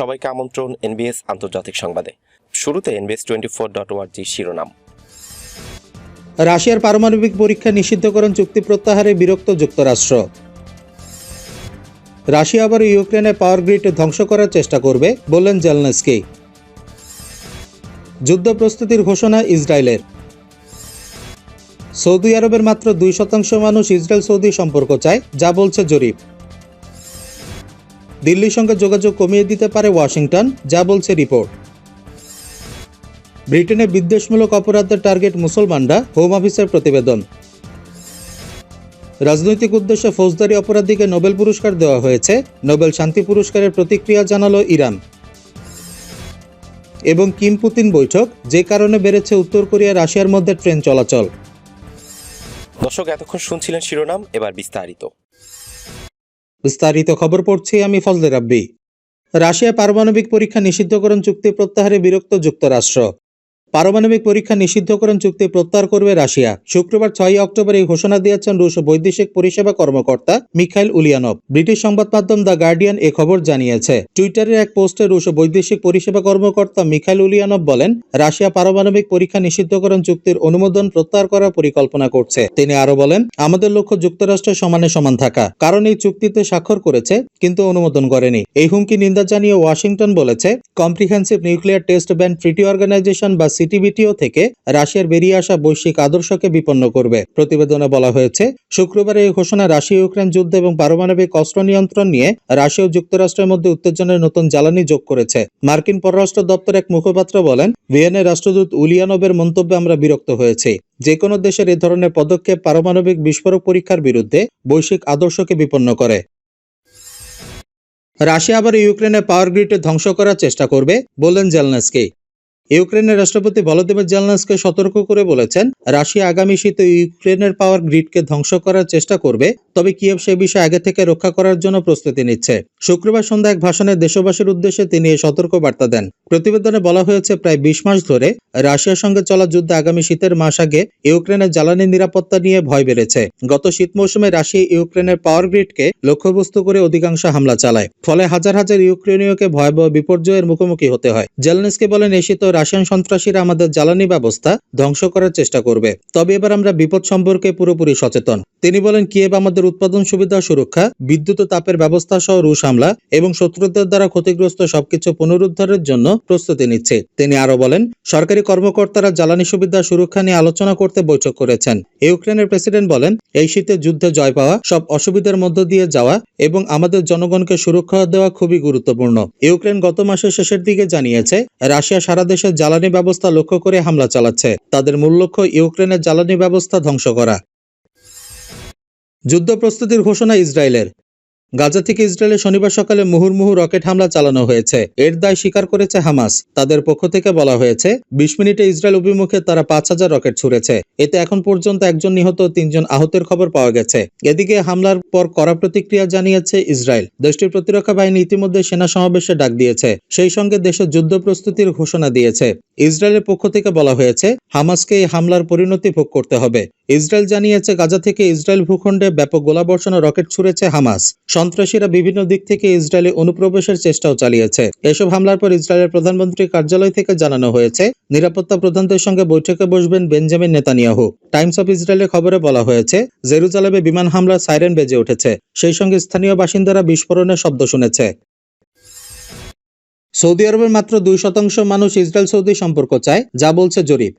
সবাইকে আমন্ত্রণ এনবিএস আন্তর্জাতিক সংবাদে। শুরুতে এনবিএস টোয়েন্টি ফোর ডট ওয়ার্জি শিরোনাম। রাশিয়ার পারমাণবিক পরীক্ষা নিষিদ্ধকরণ চুক্তি প্রত্যাহারে বিরক্ত যুক্তরাষ্ট্র। রাশিয়া আবার ইউক্রেনের পাওয়ার গ্রিড ধ্বংস করার চেষ্টা করবে, বললেন জেলনেস্কি। যুদ্ধ প্রস্তুতির ঘোষণা ইসরায়েলের। সৌদি আরবের মাত্র দুই শতাংশ মানুষ ইসরায়েল সৌদি সম্পর্ক চায়, যা বলছে জরিপ। দিল্লির সঙ্গে যোগাযোগ কমিয়ে দিতে পারে ওয়াশিংটন, যা বলছে রিপোর্ট। ব্রিটেনে বিদ্বেষমূলক অপরাধের টার্গেট মুসলমানরা হোম অফিসের প্রতিবেদন। রাজনৈতিক উদ্দেশ্যে ফৌজদারি অপরাধীকে নোবেল পুরস্কার দেওয়া হয়েছে, নোবেল শান্তি পুরস্কারের প্রতিক্রিয়া জানালো ইরান। এবং কিম পুতিন বৈঠক, যে কারণে বেড়েছে উত্তর কোরিয়া, রাশিয়ার মধ্যে ট্রেন চলাচল। দর্শক, এতক্ষণ শুনছিলেন শিরোনাম, এবার বিস্তারিত। বিস্তারিত খবর পড়ছি আমি ফজলে রাব্বি। রাশিয়া পারমাণবিক পরীক্ষা নিষিদ্ধকরণ চুক্তি প্রত্যাহারে বিরক্ত যুক্তরাষ্ট্র। পারমাণবিক পরীক্ষা নিষিদ্ধকরণ চুক্তি প্রত্যাহার করবে রাশিয়া। শুক্রবার ছয় অক্টোবর এই ঘোষণা দিয়েছেন রুশ বৈদেশিক পরিষেবা কর্মকর্তা মিখাইল উলিয়ানভ। ব্রিটিশ সংবাদ মাধ্যম দ্য গার্ডিয়ান এ খবর জানিয়েছে। টুইটারের এক পোস্টে রুশ বৈদেশিক পরিষেবা কর্মকর্তা মিখাইল উলিয়ানভ বলেন, রাশিয়া পারমাণবিক পরীক্ষা নিষিদ্ধকরণ চুক্তির অনুমোদন প্রত্যাহার করার পরিকল্পনা করছে। তিনি আরও বলেন, আমাদের লক্ষ্য যুক্তরাষ্ট্রের সমানে সমান থাকা। কারণ এই চুক্তিতে স্বাক্ষর করেছে, কিন্তু অনুমোদন করেনি। এই হুমকি নিন্দা জানিয়ে ওয়াশিংটন বলেছে, comprehensive nuclear test ban, treaty organization বা সিটিবিটিও থেকে রাশিয়ার বেরিয়ে আসা বৈশ্বিক আদর্শকে বিপন্ন করবে। প্রতিবেদনে বলা হয়েছে, শুক্রবার এই ঘোষণা রাশিয়া ইউক্রেন যুদ্ধ এবং পারমাণবিক অস্ত্র নিয়ন্ত্রণ নিয়ে রাশিয়া ও যুক্তরাষ্ট্রের মধ্যে উত্তেজনার নতুন জ্বালানি যোগ করেছে। মার্কিন পররাষ্ট্র দপ্তর এক মুখপাত্র বলেন ভিয়েনের রাষ্ট্রদূত উলিয়ানবের মন্তব্যে আমরা বিরক্ত হয়েছি। যে কোনো দেশের এ ধরনের পদক্ষেপ পারমাণবিক বিস্ফোরক পরীক্ষার বিরুদ্ধে বৈশ্বিক আদর্শকে বিপন্ন করে। রাশিয়া আবার ইউক্রেনের পাওয়ার গ্রিডে ধ্বংস করার চেষ্টা করবে, বললেন জেলনেসকি। ইউক্রেনের রাষ্ট্রপতি ভলোদিমির জেলনেসকে সতর্ক করে বলেছেন, রাশিয়া আগামী শীতে ইউক্রেনের পাওয়ার গ্রিডকে ধ্বংস করার চেষ্টা করবে, তবে কিয়েভ সে বিষয়ে আগে থেকে রক্ষা করার জন্য প্রস্তুতি নিচ্ছে। শুক্রবার সন্ধ্যা এক ভাষণে দেশবাসীর উদ্দেশ্যে তিনি এই সতর্ক বার্তা দেন। প্রতিবেদনে বলা হয়েছে, প্রায় বিশ মাস ধরে রাশিয়ার সঙ্গে চলা যুদ্ধে আগামী শীতের মাস আগে ইউক্রেনের জ্বালানি নিরাপত্তা নিয়ে ভয় বেড়েছে। গত শীত মৌসুমে রাশিয়া ইউক্রেনের পাওয়ার গ্রিডকে লক্ষ্যবস্তু করে অধিকাংশ হামলা চালায়, ফলে হাজার হাজার ইউক্রেনীয়কে ভয়াবহ বিপর্যয়ের মুখোমুখি হতে হয়। জেলনেসকে বলেন, এই শীত রাশিয়ান সন্ত্রাসীরা আমাদের জ্বালানি ব্যবস্থা ধ্বংস করার চেষ্টা করবে। তবে এবার আমরা বিপদ সম্পর্কে পুরোপুরি সচেতন। তিনি বলেন কিয়েভ আমাদের উৎপাদন সুবিধা, সুরক্ষা, বিদ্যুৎ তাপের ব্যবস্থা সহ রুশ হামলা এবং শত্রুদের দ্বারা ক্ষতিগ্রস্ত সবকিছু পুনরুদ্ধারের জন্য প্রস্তুতি নিচ্ছে। তিনি আরও বলেন, সরকারি কর্মকর্তারা জ্বালানি সুবিধা, সুরক্ষা নিয়ে আলোচনা করতে বৈঠক করেছেন। ইউক্রেনের প্রেসিডেন্ট বলেন, এই শীতে যুদ্ধে জয় পাওয়া, সব অসুবিধার মধ্য দিয়ে যাওয়া এবং আমাদের জনগণকে সুরক্ষা দেওয়া খুবই গুরুত্বপূর্ণ। ইউক্রেন গত মাসের শেষের দিকে জানিয়েছে, রাশিয়া সারা দেশের জ্বালানি ব্যবস্থা লক্ষ্য করে হামলা চালাচ্ছে। তাদের মূল লক্ষ্য ইউক্রেনের জ্বালানি ব্যবস্থা ধ্বংস করা। যুদ্ধ প্রস্তুতির ঘোষণা ইসরায়েলের। গাজা থেকে ইসরায়েলে শনিবার সকালে মুহুর্মুহু রকেট হামলা চালানো হয়েছে। এর দায় স্বীকার করেছে হামাস। তাদের পক্ষ থেকে বলা হয়েছে, বিশ মিনিটে ইসরায়েল অভিমুখে তারা পাঁচ হাজার রকেট ছুড়েছে। এতে এখন পর্যন্ত একজন নিহত তিনজন আহতের খবর পাওয়া গেছে। এদিকে হামলার পর কড়া প্রতিক্রিয়া জানিয়েছে ইসরায়েল। দেশটির প্রতিরক্ষা বাহিনী ইতিমধ্যে সেনা সমাবেশে ডাক দিয়েছে। সেই সঙ্গে দেশের যুদ্ধ প্রস্তুতির ঘোষণা দিয়েছে। ইসরায়েলের পক্ষ থেকে বলা হয়েছে, হামাসকে এই হামলার পরিণতি ভোগ করতে হবে। ইসরায়েল জানিয়েছে, গাজা থেকে ইসরায়েল ভূখণ্ডে ব্যাপক গোলাবর্ষণ রকেট ছুড়েছে হামাস। সন্ত্রাসীরা বিভিন্ন দিক থেকে ইসরায়েলে অনুপ্রবেশের চেষ্টাও চালিয়েছে। এসব হামলার পর ইসরায়েলের প্রধানমন্ত্রীর কার্যালয় থেকে জানানো হয়েছে, নিরাপত্তা প্রধানদের সঙ্গে বৈঠকে বসবেন বেঞ্জামিন নেতানিয়াহু। টাইমস অফ ইসরায়েলের খবরে বলা হয়েছে, জেরুজালেমে বিমান হামলার সাইরেন বেজে উঠেছে। সেই সঙ্গে স্থানীয় বাসিন্দারা বিস্ফোরণের শব্দ শুনেছে। সৌদি আরবের মাত্র দুই শতাংশ মানুষ ইসরায়েল সৌদি সম্পর্ক চায়, যা বলছে জরিপ।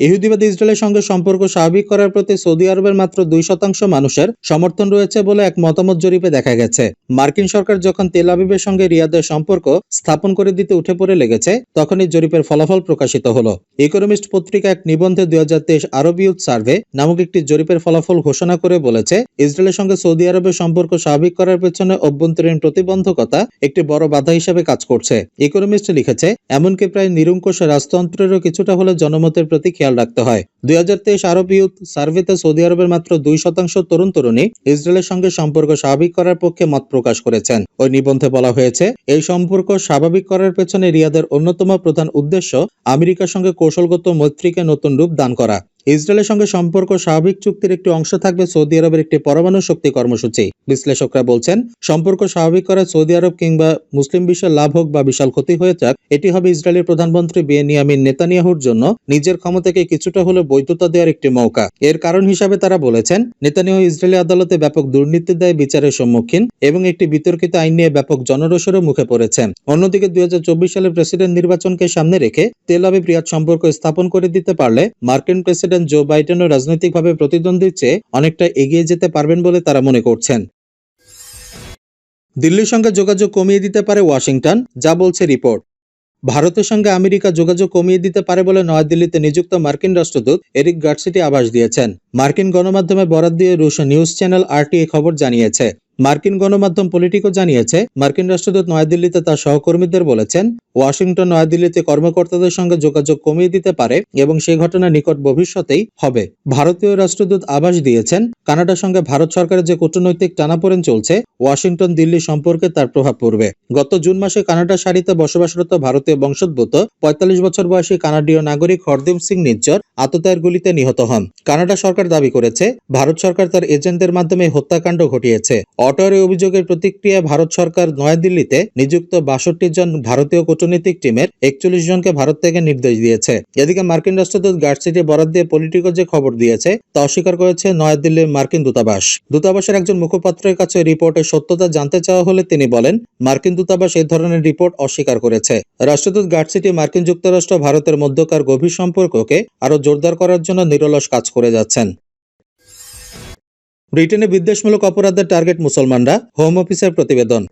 ইহুদিবাদ ইসরায়েলের সঙ্গে সম্পর্ক স্বাভাবিক করার প্রতি সৌদি আরবের মাত্র দুই শতাংশ মানুষের সমর্থন রয়েছে বলে এক মতামত জরিপে দেখা গেছে। মার্কিন সরকার যখন তেল আবিবের সঙ্গে রিয়াদের সম্পর্ক স্থাপন করে দিতে উঠে পড়ে লেগেছে, তখনই জরিপের ফলাফল প্রকাশিত হলো। ইকোনমিস্ট পত্রিকা এক নিবন্ধে দুই হাজার তেইশ আরব ইউথ সার্ভে নামক একটি জরিপের ফলাফল ঘোষণা করে বলেছে, ইসরায়েলের সঙ্গে সৌদি আরবের সম্পর্ক স্বাভাবিক করার পেছনে অভ্যন্তরীণ প্রতিবন্ধকতা একটি বড় বাধা হিসেবে কাজ করছে। ইকোনমিস্ট লিখেছে, এমনকি প্রায় নিরঙ্কুশ রাজতন্ত্রেরও কিছুটা হলে জনমতের প্রতি খেয়াল রাখতে হয়। দুই হাজার তেইশ আরব ইউথ সার্ভেতে সৌদি আরবের মাত্র দুই শতাংশ তরুণ তরুণী ইসরায়েলের সঙ্গে সম্পর্ক স্বাভাবিক করার পক্ষে মত প্রকাশ করেছেন। ওই নিবন্ধে বলা হয়েছে, এই সম্পর্ক স্বাভাবিক করার পেছনে রিয়াদের অন্যতম প্রধান উদ্দেশ্য আমেরিকার সঙ্গে কৌশলগত মৈত্রীকে নতুন রূপ দান করা। ইসরায়েলের সঙ্গে সম্পর্ক স্বাভাবিক চুক্তির একটি অংশ থাকবে সৌদি আরবের একটি পরমাণু শক্তি কর্মসূচি। বিশ্লেষকরা বলছেন, সম্পর্ক স্বাভাবিক করায় সৌদি আরব কিংবা মুসলিম বিশ্বের লাভ হোক বা বিশাল ক্ষতি হয়ে যাক, এটি হবে ইসরায়েলের প্রধানমন্ত্রী বেনিয়ামিন নেতানিয়াহুর জন্য নিজের ক্ষমতাকে কিছুটা হলেও বৈধতা দেওয়ার একটি মৌকা। এর কারণ হিসাবে তারা বলেছেন, নেতানিয়াহু ইসরায়েলি আদালতে ব্যাপক দুর্নীতি দায় বিচারের সম্মুখীন এবং একটি বিতর্কিত আইন নিয়ে ব্যাপক জনরোষেরও মুখে পড়েছেন। অন্যদিকে দুই সালের প্রেসিডেন্ট নির্বাচনকে সামনে রেখে তেল আবিব রিয়াদ সম্পর্ক স্থাপন করে দিতে পারলে মার্কিন প্রেসিডেন্ট জো বাইডেনও রাজনৈতিকভাবে প্রতিদ্বন্দ্বীর চেয়ে অনেকটা এগিয়ে যেতে পারবেন বলে তারা মনে করছেন। দিল্লির সঙ্গে যোগাযোগ কমিয়ে দিতে পারে ওয়াশিংটন, যা বলছে রিপোর্ট। ভারতের সঙ্গে আমেরিকা যোগাযোগ কমিয়ে দিতে পারে বলে নয়াদিল্লিতে নিযুক্ত মার্কিন রাষ্ট্রদূত এরিক গার্সিটি আভাস দিয়েছেন। মার্কিন গণমাধ্যমে বরাদ দিয়ে রুশ নিউজ চ্যানেল আরটি খবর জানিয়েছে। মার্কিন গণমাধ্যম পলিটিকো জানিয়েছে, মার্কিন রাষ্ট্রদূত নয়াদিল্লিতে তার সহকর্মীদের বলেছেন, ওয়াশিংটন নয়াদিল্লিতে কর্মকর্তাদের সঙ্গে যোগাযোগ কমিয়ে দিতে পারে এবং সেই ঘটনা নিকট ভবিষ্যতেই হবে। ভারতীয় রাষ্ট্রদূত আভাস দিয়েছেন, কানাডার সঙ্গে ভারত সরকারের যে কূটনৈতিক টানাপোড়েন চলছে, ওয়াশিংটন, দিল্লি সম্পর্কে তার প্রভাব পড়বে। গত জুন মাসে কানাডার সারিতে বসবাসরত ভারতীয় বংশোদ্ভূত, পঁয়তাল্লিশ বছর বয়সী কানাডীয় নাগরিক হরদীপ সিং নিজ্জর আততায়ের গুলিতে নিহত হন। কানাডা সরকার দাবি করেছে, ভারত সরকার তার এজেন্টদের মাধ্যমে হত্যাকাণ্ড ঘটিয়েছে। অটোয়ার অভিযোগের প্রতিক্রিয়ায় ভারত সরকার নয়াদিল্লিতে নিযুক্ত বাষট্টি জন ভারতীয় কূটনৈতিক টিমের একচল্লিশ জনকে ভারত থেকে নির্দেশ দিয়েছে। এদিকে মার্কিন রাষ্ট্রদূত গার্ডসিটি বরাদ দিয়ে পলিটিকো যে খবর দিয়েছে, তা অস্বীকার করেছে নয়াদিল্লির মার্কিন দূতাবাস। দূতাবাসের একজন মুখপাত্রের কাছে রিপোর্টের সত্যতা জানতে চাওয়া হলে তিনি বলেন, মার্কিন দূতাবাস এই ধরনের রিপোর্ট অস্বীকার করেছে। রাষ্ট্রদূত গার্ডসিটি মার্কিন যুক্তরাষ্ট্র ভারতের মধ্যকার গভীর সম্পর্ককে আরও জোরদার করার জন্য নিরলস কাজ করে যাচ্ছেন। ব্রিটেনে বিদ্বেষমূলক অপরাধের টার্গেট মুসলমানরা। হোম অফিসের প্রতিবেদন।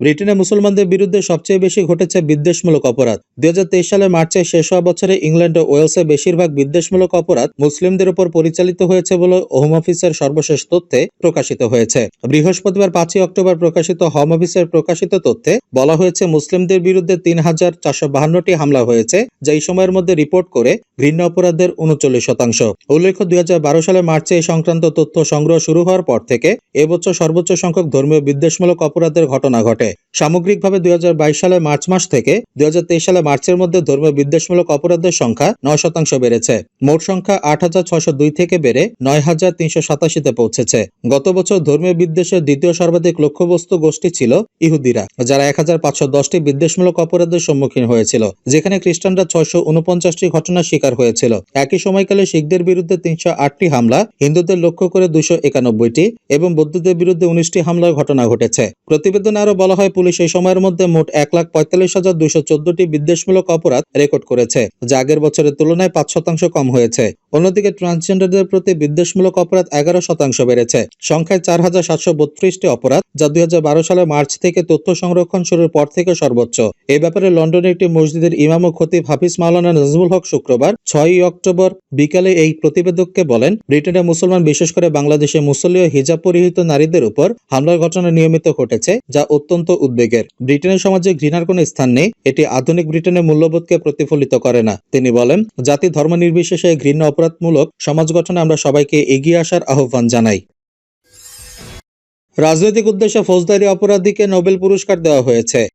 ব্রিটেনে মুসলমানদের বিরুদ্ধে সবচেয়ে বেশি ঘটেছে বিদ্বেষমূলক অপরাধ। দুই সালের মার্চে শেষ হওয়া বছরে ইংল্যান্ড ও ওয়েলসে বেশিরভাগ বিদ্বেষমূলক অপরাধ মুসলিমদের উপর পরিচালিত হয়েছে বলে হোম অফিসের সর্বশেষ তথ্যে প্রকাশিত হয়েছে। বৃহস্পতিবার পাঁচই অক্টোবর প্রকাশিত হোম অফিসের প্রকাশিত তথ্যে বলা হয়েছে, মুসলিমদের বিরুদ্ধে তিন হাজার চারশো বাহান্নটি হামলা হয়েছে, যা এই সময়ের মধ্যে রিপোর্ট করে ঘৃণা অপরাধের উনচল্লিশ শতাংশ। উল্লেখ্য, দুই হাজার বারো সালে মার্চে এই সংক্রান্ত তথ্য সংগ্রহ শুরু হওয়ার পর থেকে এবছর সর্বোচ্চ সংখ্যক ধর্মীয় বিদ্বেষমূলক অপরাধের ঘটনা ঘটে। সামগ্রিকভাবে দুই সালে মার্চ মাস থেকে দুই হাজার তেইশ সালে মার্চের মধ্যে ধর্মীয় বিদ্বেষমূলক অপরাধের সংখ্যা নয় শতাংশ বেড়েছে। মোট সংখ্যা আট হাজার ছশো দুই থেকে বেড়ে নয় হাজার তিনশো সাতাশিতে পৌঁছেছে। গত বছর ধর্মীয় বিদ্বেষের দ্বিতীয় সর্বাধিক লক্ষ্যবস্তু গোষ্ঠী ছিল ইহুদিরা, যারা এক হাজার পাঁচশো দশটি বিদ্বেষমূলক অপরাধের সম্মুখীন হয়েছিল, যেখানে খ্রিস্টানরা ছয়শো উনপঞ্চাশটি ঘটনার শিকার হয়েছিল। একই সময়কালে শিখদের বিরুদ্ধে তিনশো আটটি হামলা, হিন্দুদের লক্ষ্য করে দুশো একানব্বইটি এবং বৌদ্ধদের বিরুদ্ধে উনিশটি হামলার ঘটনা ঘটেছে। প্রতিবেদনে আরও বলা হয় পুলিশ এই সময়ের মধ্যে মোট এক লাখ পঁয়তাল্লিশ হাজার দুইশো চোদ্দটি বিদ্বেষমূলক অপরাধ রেকর্ড করেছে, যা আগের বছরের তুলনায় পাঁচ শতাংশ কম হয়েছে। অন্যদিকে ট্রান্সজেন্ডারদের প্রতি বিদ্বেষমূলক অপরাধ এগারো শতাংশ বেড়েছে। সংখ্যায় চার হাজার সাতশো বত্রিশটি অপরাধ, যা দুই সালে মার্চ থেকে তথ্য সংরক্ষণ শুরুর পর থেকে সর্বোচ্চ। এ ব্যাপারে লন্ডনে একটি মসজিদের ইমাম ও খতিব হাফিজ মাওলানা নজমুল হক শুক্রবার, ছয়ই অক্টোবর, বিকালে এই প্রতিবেদককে বলেন, ব্রিটেনে মুসলমান, বিশেষ করে বাংলাদেশে মুসল্লি হিজাব পরিহিত নারীদের উপর হামলার ঘটনা নিয়মিত ঘটেছে, যা অত্যন্ত উদ্বেগের। ব্রিটেনের সমাজে ঘৃণার কোন স্থান নেই, এটি আধুনিক ব্রিটেনের মূল্যবোধকে প্রতিফলিত করে না। তিনি বলেন, জাতি ধর্ম নির্বিশেষে ঘৃণ্য অপরাধমূলক সমাজ গঠনে আমরা সবাইকে এগিয়ে আসার আহ্বান জানাই। রাজনৈতিক উদ্দেশ্যে ফৌজদারি অপরাধীকে নোবেল পুরস্কার দেওয়া হয়েছে।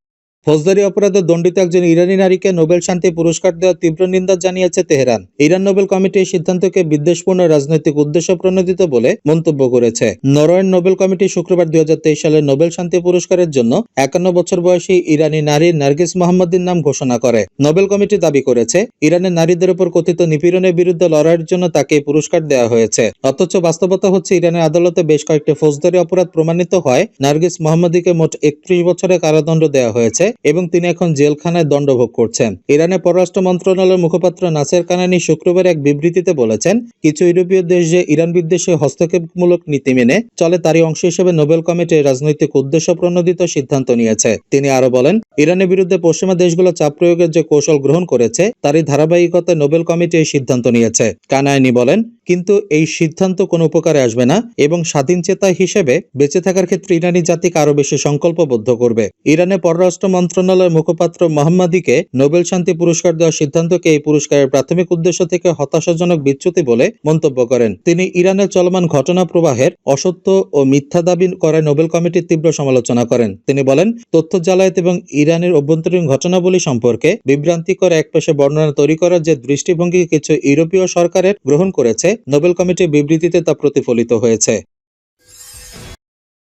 ফৌজদারি অপরাধে দণ্ডিত একজন ইরানি নারীকে নোবেল শান্তি পুরস্কার দেওয়ার তীব্র নিন্দা জানিয়েছে তেহরান। ইরান নোবেল কমিটি এই সিদ্ধান্তকে বিদ্বেষপূর্ণ রাজনৈতিক উদ্দেশ্য প্রণোদিত বলে মন্তব্য করেছে। নরওয়ের নোবেল কমিটি শুক্রবার দুই হাজার তেইশ সালে নোবেল শান্তি পুরস্কারের জন্য একান্ন বছর বয়সী ইরানি নারী নার্গিস মোহাম্মদের নাম ঘোষণা করে। নোবেল কমিটি দাবি করেছে, ইরানের নারীদের উপর কথিত নিপীড়নের বিরুদ্ধে লড়াইয়ের জন্য তাকে এই পুরস্কার দেওয়া হয়েছে। অথচ বাস্তবতা হচ্ছে, ইরানের আদালতে বেশ কয়েকটি ফৌজদারি অপরাধ প্রমাণিত হয়। নার্গিস মোহাম্মদীকে মোট একত্রিশ বছরের কারাদণ্ড দেওয়া হয়েছে। এবং তিনি এখন জেলখানায় দণ্ডভোগ করছেন। ইরানের পররাষ্ট্র মন্ত্রণালয়ের মুখপাত্র নাসের কানানি শুক্রবার এক বিবৃতিতে বলেছেন, কিছু ইউরোপীয় দেশ যে ইরান বিদ্বেষে হস্তক্ষেপমূলক নীতি মেনে চলে তারই অংশ হিসেবে নোবেল কমিটি রাজনৈতিক উদ্দেশ্য প্রণোদিত সিদ্ধান্ত নিয়েছে। তিনি আরও বলেন, ইরানের বিরুদ্ধে পশ্চিমা দেশগুলো চাপ প্রয়োগের যে কৌশল গ্রহণ করেছে, তারই ধারাবাহিকতায় নোবেল কমিটি এই সিদ্ধান্ত নিয়েছে। কানায়নি বলেন, কিন্তু এই সিদ্ধান্ত কোনো উপকারে আসবে না এবং স্বাধীন চেতা হিসেবে বেঁচে থাকার ক্ষেত্রে ইরানি জাতিকে আরও বেশি সংকল্পবদ্ধ করবে। ইরানের পররাষ্ট্র মন্ত্রণালয়ের মুখপাত্র মোহাম্মদীকে নোবেল শান্তি পুরস্কার দেওয়ার সিদ্ধান্তকে এই পুরস্কারের প্রাথমিক উদ্দেশ্য থেকে হতাশাজনক বিচ্যুতি বলে মন্তব্য করেন। তিনি ইরানের চলমান ঘটনা প্রবাহের অসত্য ও মিথ্যা দাবি করায় নোবেল কমিটির তীব্র সমালোচনা করেন। তিনি বলেন, তথ্য জালায়াত এবং ইরানের অভ্যন্তরীণ ঘটনাবলী সম্পর্কে বিভ্রান্তিকর এক পেশে বর্ণনা তৈরি করার যে দৃষ্টিভঙ্গি কিছু ইউরোপীয় সরকারের গ্রহণ করেছে, নোবেল কমিটির বিবৃতিতে তা প্রতিফলিত হয়েছে।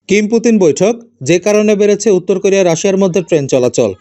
কিম পুতিন বৈঠক যে কারণে বেড়েছে উত্তর কোরিয়া রাশিয়ার মধ্যে ট্রেন চলাচল।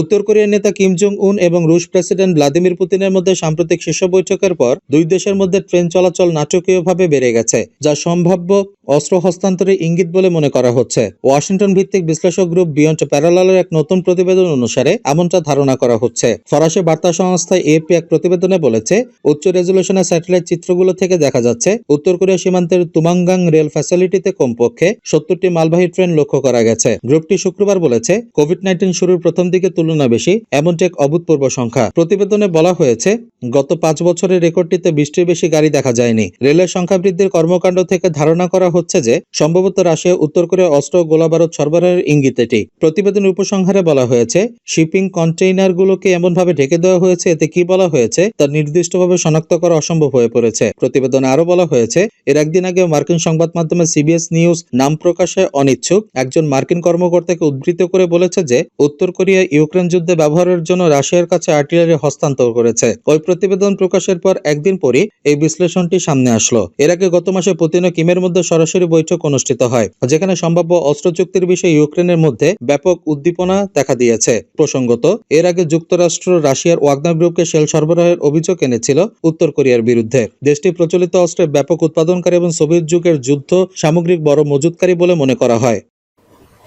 উত্তর কোরিয়ার নেতা কিম জং উন এবং রুশ প্রেসিডেন্ট ভ্লাদিমির পুতিনের মধ্যে সাম্প্রতিক শীর্ষ বৈঠকের পর দুই দেশের মধ্যে ট্রেন চলাচল নাটকীয়ভাবে বেড়ে গেছে, যা সম্ভাব্য অস্ত্র হস্তান্তরের ইঙ্গিত বলে মনে করা হচ্ছে। ওয়াশিংটন ভিত্তিক বিশ্লেষক গ্রুপ বিয়ন্ড প্যারালালের এক নতুন প্রতিবেদন অনুসারে এমনটা ধারণা করা হচ্ছে। ফরাসি বার্তা সংস্থা এপি এক প্রতিবেদনে বলেছে, উচ্চ রেজলিউশনের স্যাটেলাইট চিত্রগুলো থেকে দেখা যাচ্ছে, উত্তর কোরিয়া সীমান্তের তুমাঙ্গাং রেল ফ্যাসিলিটিতে কমপক্ষে সত্তরটি মালবাহী ট্রেন লক্ষ্য করা গেছে। গ্রুপটি শুক্রবার বলেছে, কোভিড নাইন্টিন শুরুর প্রথম দিকে তুলনা বেশি, এমনটি এক অভূতপূর্ব সংখ্যা। প্রতিবেদনে বলা হয়েছে, গত পাঁচ বছরের রেকর্ডটিতে বৃষ্টির বেশি গাড়ি দেখা যায়নি। রেলের সংখ্যা বৃদ্ধির কর্মকাণ্ড থেকে ধারণা করা হচ্ছে যে, সম্ভবত রাশিয়া, উত্তর কোরিয়া, অস্ত্র গোলাবারুদ সরবরাহের ইঙ্গিত এটি। প্রতিবেদনের উপসংহারে বলা হয়েছে, শিপিং কন্টেইনারগুলোকে এমনভাবে ঢেকে দেওয়া হয়েছে, এতে কি বলা হয়েছে, তা নির্দিষ্টভাবে শনাক্ত করা অসম্ভব হয়ে পড়েছে। প্রতিবেদনে আরও বলা হয়েছে, এর একদিন আগে মার্কিন সংবাদ মাধ্যমে সিবিএস নিউজ নাম প্রকাশে অনিচ্ছুক। একজন মার্কিন কর্মকর্তাকে উদ্ধৃত করে বলেছে যে, উত্তর কোরিয়া ইউক্রেন যুদ্ধে ব্যবহারের জন্য রাশিয়ার কাছে আর্টিলারি হস্তান্তর করেছে। ওই প্রতিবেদন প্রকাশের পর একদিন পরই এই বিশ্লেষণটি সামনে আসলো। এর আগে গত মাসে পুতিন ও কিমের মধ্যে সরাসরি বৈঠক অনুষ্ঠিত হয়, যেখানে সম্ভাব্য অস্ত্র চুক্তির বিষয়ে ইউক্রেনের মধ্যে ব্যাপক উদ্দীপনা দেখা দিয়েছে। প্রসঙ্গত, এর আগে যুক্তরাষ্ট্র, রাশিয়ার ওয়াগনার গ্রুপকে শেল সরবরাহের অভিযোগ এনেছিল উত্তর কোরিয়ার বিরুদ্ধে। দেশটি প্রচলিত অস্ত্রের ব্যাপক উৎপাদনকারী এবং সোভিয়েত যুগের যুদ্ধ সামগ্রিক বড় মজুতকারী বলে মনে করা হয়।